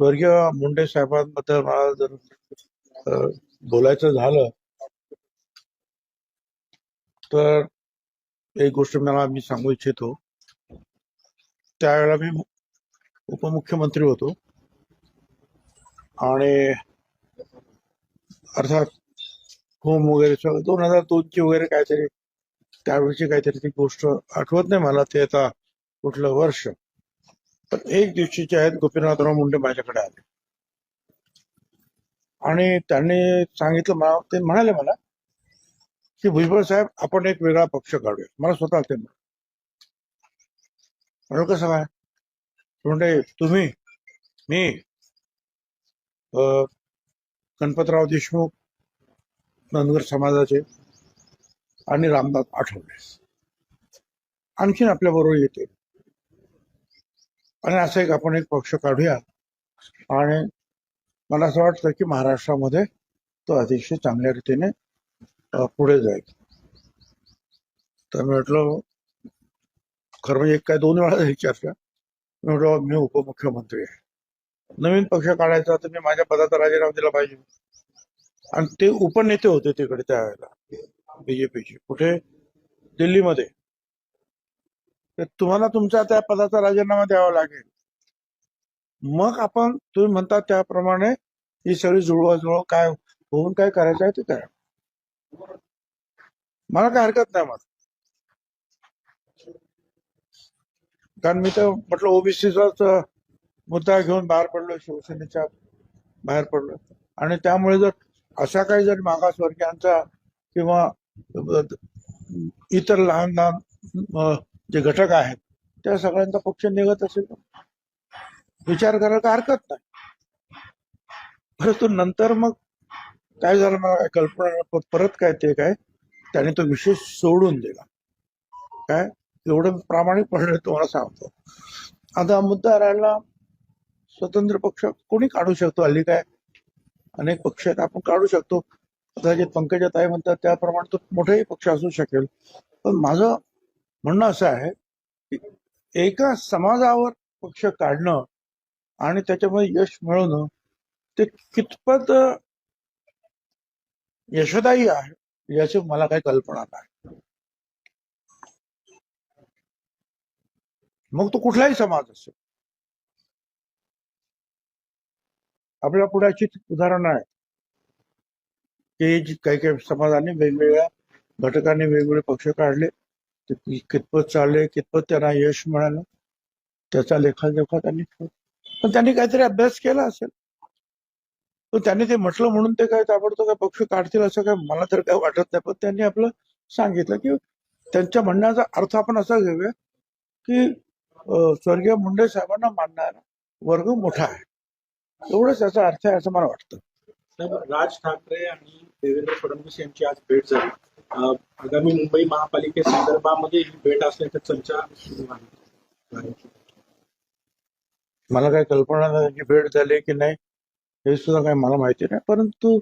स्वर्गीय मुंडे साहेबांबद्दल मला जर बोलायचं झालं तर एक गोष्ट मला मी सांगू इच्छितो. त्यावेळेला मी उपमुख्यमंत्री होतो. आणि अर्थात होम वगैरे सगळं दोन हजार दोनची वगैरे काहीतरी त्यावेळीची काहीतरी ती गोष्ट आठवत नाही मला ते आता कुठलं वर्ष. तर एक दिवशीचे आहेत गोपीनाथराव मुंडे माझ्याकडे आले. आणि त्यांनी सांगितलं मला ते म्हणाले मला की भुजबळ साहेब आपण एक वेगळा पक्ष काढूया. मला स्वतः ते म्हणून कसं काय म्हणजे तुम्ही मी गणपतराव देशमुख धनगर समाजाचे आणि रामदास आठवले. आणखीन आपल्याबरोबर येते आणि असं एक आपण एक पक्ष काढूया आणि मला असं वाटतं की महाराष्ट्रामध्ये तो अतिशय चांगल्या रीतीने पुढे जाईल. तर मी म्हटलं खरं म्हणजे एक काय दोन वेळा झाली मी म्हटलं मी उपमुख्यमंत्री आहे. नवीन पक्ष काढायचा तर मी माझ्या पदाचा राजीनामा दिला पाहिजे. आणि ते उपनेते होते तिकडे त्यावेळेला बीजेपीचे कुठे? दिल्लीमध्ये. तर तुम्हाला तुमचा त्या पदाचा राजीनामा द्यावा लागेल. मग आपण तुम्ही म्हणता त्याप्रमाणे ही सगळी जुळवाजुळव काय होऊन काय करायचं आहे ते करा. मला काय हरकत नाही मग. कारण मी तर म्हटलं ओबीसीचाच मुद्दा घेऊन बाहेर पडलो शिवसेनेच्या बाहेर पडलो. आणि त्यामुळे जर अशा काही जर मागासवर्गीयांचा किंवा इतर लहान लहान जे घटक आहेत त्या सगळ्यांचा पक्ष निघत असेल विचार करायला हरकत नाही. परंतु नंतर मग काय झालं मला काय कल्पना परत काय ते काय त्याने तो विषय सोडून दिला. काय? एवढं प्रामाणिक तुम्हाला सांगतो. आता मुद्दा राहिला स्वतंत्र पक्ष कोणी काढू शकतो हल्ली काय? अनेक पक्ष आहेत आपण काढू शकतो. आता जे पंकजा ताई म्हणतात त्याप्रमाणे तो मोठाही पक्ष असू शकेल. पण माझं म्हणणं असं आहे की एका समाजावर पक्ष काढणं आणि त्याच्यामध्ये यश मिळवणं ते कितपत यशदायी आहे याची मला काही कल्पना नाही. मग तो कुठलाही समाज असेल. आपल्या पुढाची उदाहरण आहे की जी काही काही समाजाने वेगवेगळ्या घटकांनी वेगवेगळे पक्ष काढले. कितपत चालले कितपत त्यांना यश मिळालं त्याचा लेखाजोखा त्यांनी पण त्यांनी काहीतरी अभ्यास केला असेल. पण त्यांनी ते म्हटलं म्हणून ते काय ताबडतोब काय पक्ष काढतील असं काय मला तर काय वाटत नाही. पण त्यांनी आपलं सांगितलं की त्यांच्या म्हणण्याचा अर्थ आपण असा घेऊया की स्वर्गीय मुंडे साहेबांना मानणारा वर्ग मोठा आहे. एवढंच त्याचा अर्थ आहे असं मला वाटतं. राज ठाकरे आणि देवेंद्र फडणवीस यांची आज भेट झाली. आगामी मुंबई महापालिकेसंदर्भामध्ये ही भेट असल्याच्या चर्चा सुरू आहे. मला काही कल्पना नाही भेट झाली की नाही हे सुद्धा काही मला माहिती नाही परंतु